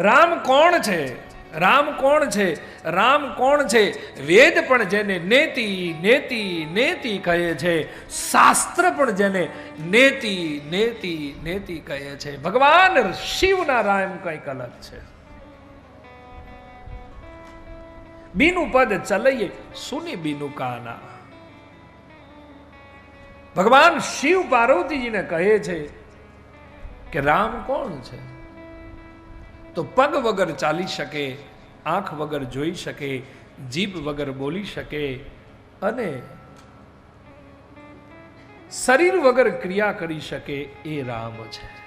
રામ કોણ છે? રામ કોણ છે? રામ કોણ છે? વેદ પણ જેને નેતિ નેતિ નેતિ કહે છે. શાસ્ત્ર પણ જેને નેતિ નેતિ નેતિ કહે છે. ભગવાન શિવના રામ કંઈક અલગ છે. બીનું પદ ચલઈએ, સુની બીનું કાના. ભગવાન શિવ પાર્વતીજીને કહે છે કે રામ કોણ છે? તો પગ વગર ચાલી શકે, આંખ વગર જોઈ શકે, જીભ વગર બોલી શકે અને શરીર વગર ક્રિયા કરી શકે એ રામ છે.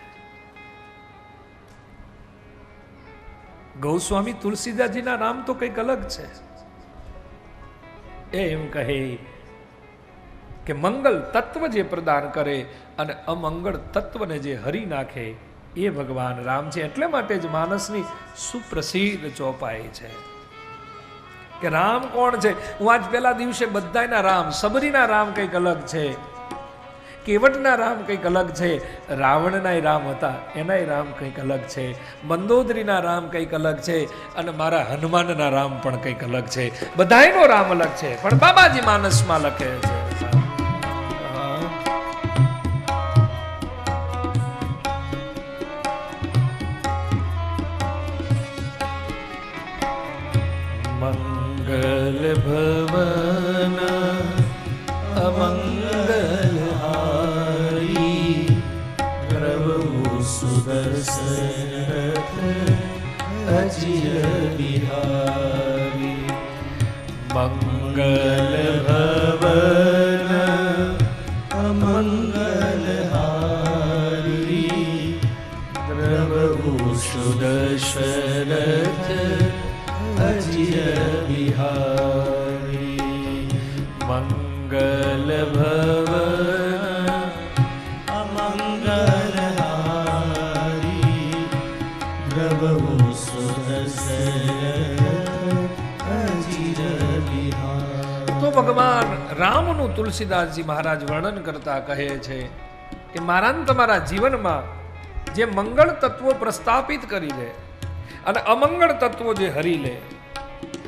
ગૌસ્વામી તુલસીદાસજીના નામ તો કંઈક અલગ છે. એ એમ કહે કે મંગલ તત્વ જે પ્રદાન કરે અને અમંગળ તત્વને જે હરી નાખે એ ભગવાન રામ છે એટલે માટે જ માનસની સુપ્રસિદ્ધ ચોપાઈ છે. કે રામ કોણ છે? હું આજ પહેલા દિવસે બધાના રામ, સબરીના રામ કંઈક અલગ છે, કેવટના રામ કંઈક અલગ છે રાવણના રામ હતા, એનાય રામ કંઈક અલગ છે, મંદોદરીના રામ કંઈક અલગ છે, અને મારા હનુમાનના રામ પણ કંઈક અલગ છે. બધાયનો રામ અલગ છે, પણ બાબાજી માનસમાં લખે છે. મંગલ તો ભગવાન રામનું તુલસીદાસજી મહારાજ વર્ણન કરતા કહે છે કે મારા તમારા જીવનમાં જે મંગળ તત્વો પ્રસ્થાપિત કરી લે અને અમંગળ તત્વો જે હરી લે,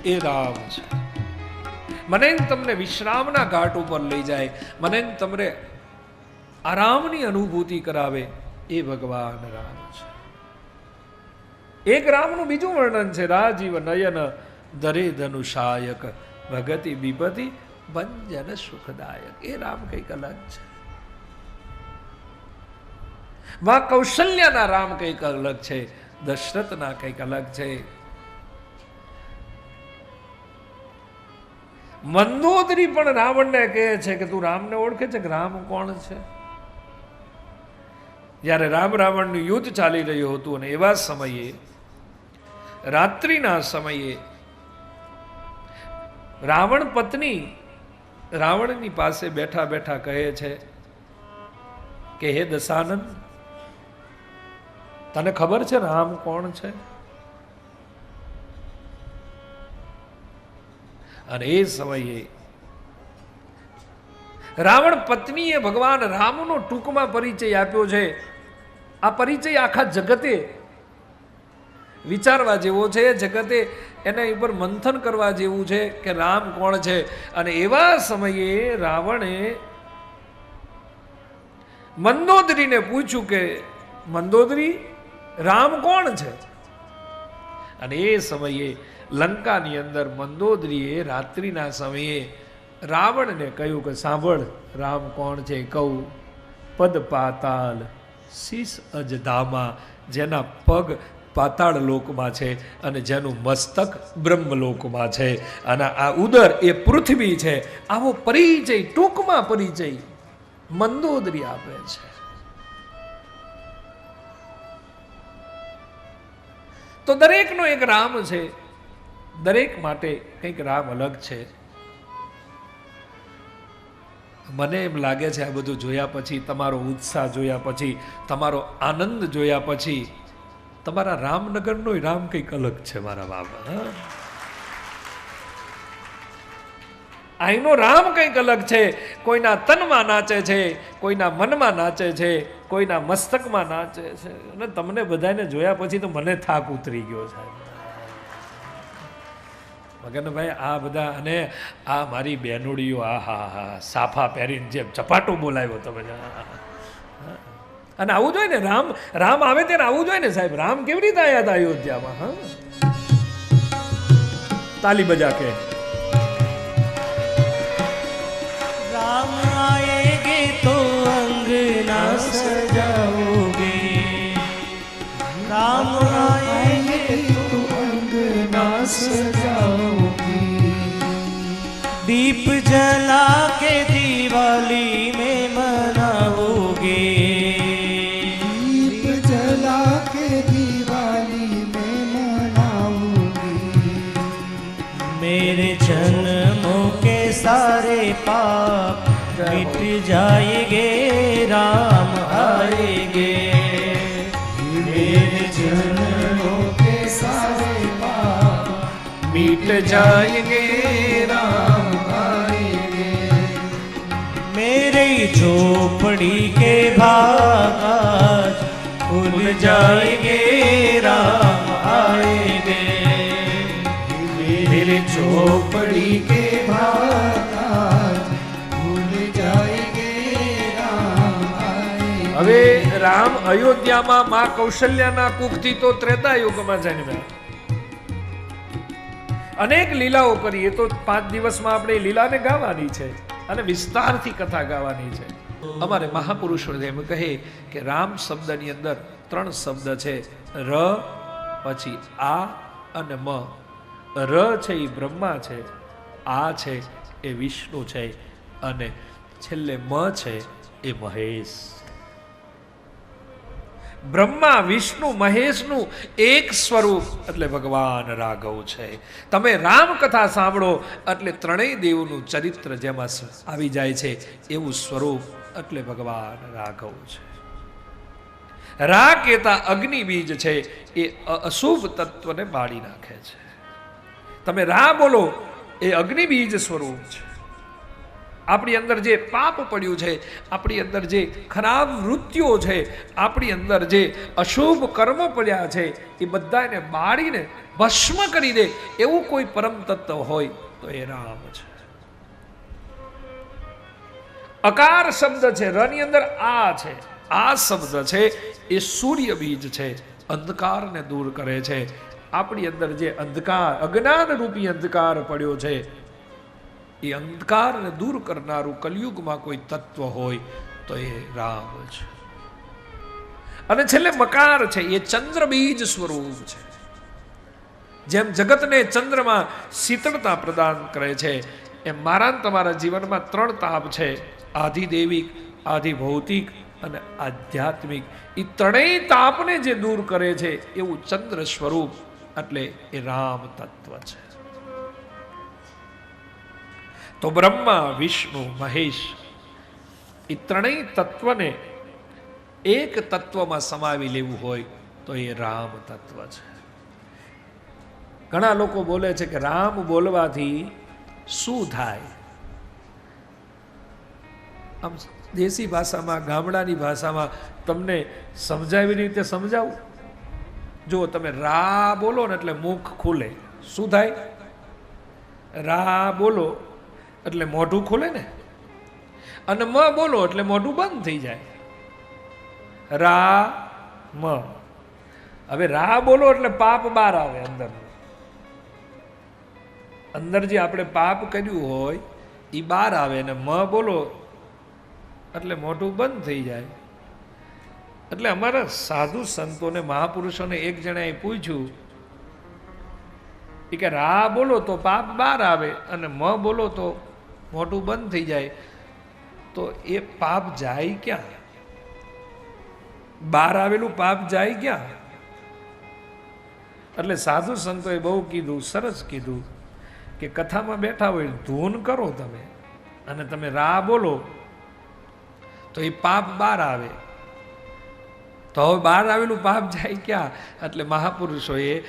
એ રામ છે. મને તમને વિશ્રામના ઘાટ ઉપર લઈ જાય, મને તમને આરામની અનુભૂતિ કરાવે, એ ભગવાન રામ છે. એક રામનું બીજું વર્ણન છે, રાજીવ નયન દરે ધનુષાયક ભગતિ વિપતિ ભંજન સુખદાયક. એ રામ કંઈક અલગ છે. માં કૌશલ્યના રામ કંઈક અલગ છે, દશરથના કંઈક અલગ છે. મંદોદરી પણ રાવણને કહે છે કે તું રામને ઓળખે છે કે રામ કોણ છે? જ્યારે રામ રાવણનું યુદ્ધ ચાલી રહ્યું હતું અને એવા સમયે રાત્રિના સમયે રાવણ પત્ની રાવણની પાસે બેઠા બેઠા કહે છે કે, હે દશાનંદ, તને ખબર છે રામ કોણ છે? અને એ સમયે રાવણ પત્નીએ ભગવાન રામનો ટૂંકમાં પરિચય આપ્યો છે. આ પરિચય આખા જગતે વિચારવા જેવો છે, જગતે એના ઉપર મંથન કરવા જેવું છે કે રામ કોણ છે? અને એવા સમયે રાવણે મંદોદરીને પૂછ્યું કે, મંદોદરી, રામ કોણ છે? અને એ સમયે લંકાની અંદર મંદોદરીએ રાત્રિના સમયે રાવણને કહ્યું કે, સાંભળ, રામ કોણ છે કહું. પદ પાતાલ શીશ અજધામા, જેના પગ પાતાળ લોકમાં છે અને જેનું મસ્તક બ્રહ્મલોકમાં છે. અને આ ઉદર એ પૃથ્વી છે. આવો પરિચય ટૂંકમાં પરિચય મંદોદરી આપે છે. તો દરેકનો એક રામ છે. દરેક માટે કંઈક રામ અલગ છે. મને એમ લાગે છે આ બધું જોયા પછી, તમારો ઉત્સાહ જોયા પછી, તમારો આનંદ જોયા પછી તમારા રામનગરનો રામ કંઈક અલગ છે મારા બાબા અહીંનો રામ કંઈક અલગ છે. કોઈના તનમાં નાચે છે, કોઈના મનમાં નાચે છે, કોઈના મસ્તકમાં નાચે છે. અને તમને બધાને જોયા પછી તો મને થાક ઉતરી ગયો સાહેબ. મગનભાઈ, આ બધા અને આ મારી બેનુડીઓ, આ હા હા, સાફા પહેરીને જેમ ચપાટો બોલાવ્યો તમે. અને આવું જોઈએ ને રામ રામ આવે ત્યારે આવું જોઈએ ને સાહેબ રામ કેવી રીતે આવ્યા હતા અયોધ્યામાં હા તાલી બજા કે राम आएंगे तो अंगना सजाओगे राम आएंगे तो अंगना सजाओगे दीप जला के दिवाली पाप मिट जाएँगे राम आएँगे मेरे जन्मों के सारे पाप मीट जाएँगे राम आएँगे मेरे झोपड़ी के भाग खुल जाएँगे राम आएँगे मेरे झोपड़ी के भाग હવે રામ અયોધ્યામાં મા કૌશલ્યાના કુખથી તો ત્રેતા યુગમાં જન્મ્યા. અનેક લીલાઓ કરી એ તો પાંચ દિવસમાં આપણે લીલાને ગાવાની છે અને વિસ્તારથી કથા ગાવાની છે. અમારે મહાપુરુષો એમ કહે કે રામ શબ્દની અંદર ત્રણ શબ્દ છે, ર, પછી આ અને મ. ર છે એ બ્રહ્મા છે, આ છે એ વિષ્ણુ છે અને છેલ્લે મ છે એ મહેશ. બ્રહ્મા, વિષ્ણુ, મહેશનું એક સ્વરૂપ. એટલે ભગવાન રાઘવ છે. તમે રામ કથા સાંભળો, એટલે ત્રણેય દેવનું ચરિત્ર જેમાં આવી જાય છે, એવું સ્વરૂપ એટલે ભગવાન રાઘવ છે. રા કેતા અગ્નિ બીજ છે, એ અશુભ તત્વને બાળી નાખે છે. તમે રા બોલો, એ અગ્નિ બીજ સ્વરૂપ છે. આપણી અંદર જે પાપ પડ્યું છે, આપણી અંદર જે ખરાબ વૃત્તિઓ છે, આપણી અંદર જે અશુભ કર્મ પડ્યા છે, એ બધાને બાળીને ભસ્મ કરી દે એવું કોઈ પરમ તત્વ હોય તો એ રામ છે. અકાર શબ્દ છે, રની અંદર આ છે, આ શબ્દ છે, એ સૂર્ય બીજ છે, અંધકારને દૂર કરે છે. આપણી અંદર જે અંધકાર અજ્ઞાન રૂપી અંધકાર પડ્યો છે એ અંધકારને દૂર કરનારું કલયુગમાં કોઈ તત્વ હોય તો એ રામ છે. અને છેલ્લે મકાર છે, એ ચંદ્ર બીજ સ્વરૂપ છે. જેમ જગતને ચંદ્રમાં શીતળતા પ્રદાન કરે છે, એમ મારા તમારા જીવનમાં ત્રણ તાપ છે, આધિદેવિક, આધિભૌતિક અને આધ્યાત્મિક. એ ત્રણેય તાપને જે દૂર કરે છે, એવું ચંદ્ર સ્વરૂપ એટલે એ રામ તત્વ છે. તો બ્રહ્મા, વિષ્ણુ, મહેશ, એ ત્રણેય તત્વને એક તત્વમાં સમાવી લેવું હોય તો એ રામ તત્વ છે. ઘણા લોકો બોલે છે કે રામ બોલવાથી શું થાય? આમ દેશી ભાષામાં, ગામડાની ભાષામાં તમને સમજાવી રીતે સમજાવું? જો તમે રા બોલો ને એટલે મુખ ખુલે. શું થાય? રા બોલો. એટલે મોઢું ખુલે ને? અને મ બોલો એટલે મોઢું બંધ થઈ જાય. રા, મ. હવે રા બોલો એટલે પાપ બહાર આવે અંદર અંદર જે આપણે પાપ કર્યું હોય એ બહાર આવે ને મ બોલો એટલે મોઢું બંધ થઈ જાય. એટલે અમારા સાધુ સંતોને, મહાપુરુષોને એક જણાએ પૂછ્યું એ કે રા બોલો તો પાપ બહાર આવે અને મ બોલો તો મોઢું બંધ થઈ જાય, તો એ પાપ જાય ક્યાં? બહાર આવેલું પાપ જાય ક્યાં? એટલે સાધુ સંતોએ બહુ કીધું, સરસ કીધું કે કથામાં બેઠા હોય, ધૂન કરો તમે અને તમે રા બોલો, તો એ પાપ બહાર આવે. તો હવે બહાર આવેલું પાપ જાય ક્યાં? એટલે મહાપુરુષોએ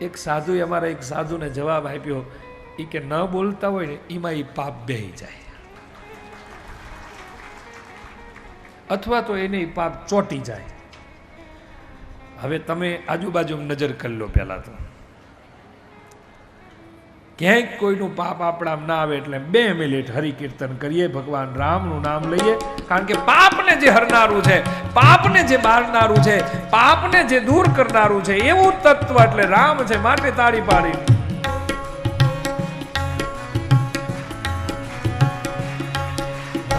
એક સાધુએ અમારા એક સાધુને જવાબ આપ્યો એ કે ન બોલતા હોય ને એમાં એ પાપ બેહી જાય. અથવા તો એને પાપ ચોંટી જાય. હવે તમે આજુબાજુ નજર કરી લો પહેલાં તો. ક્યાંય કોઈનું પાપ આપણામાં ના આવે એટલે બે મિનિટ હરિકીર્તન કરીએ, ભગવાન રામનું નામ લઈએ. કારણ કે પાપને જે હરનારું છે, પાપને જે બાળનારું છે, પાપને જે દૂર કરનારું છે, એવું તત્વ એટલે રામ છે, માટે તાળી પાડી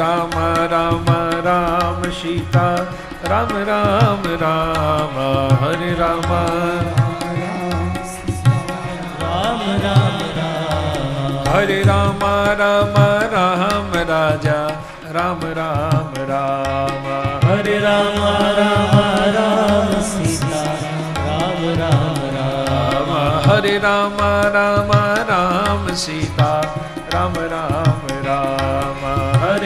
રામ રામ રામ સીતા રામ રામ રામ હરે રામ હરે રામ રામ રામ રાજા રામ રામ રામ હરે રામ રામ હરે રામ રામ રામ સીતા રામ રામ રામ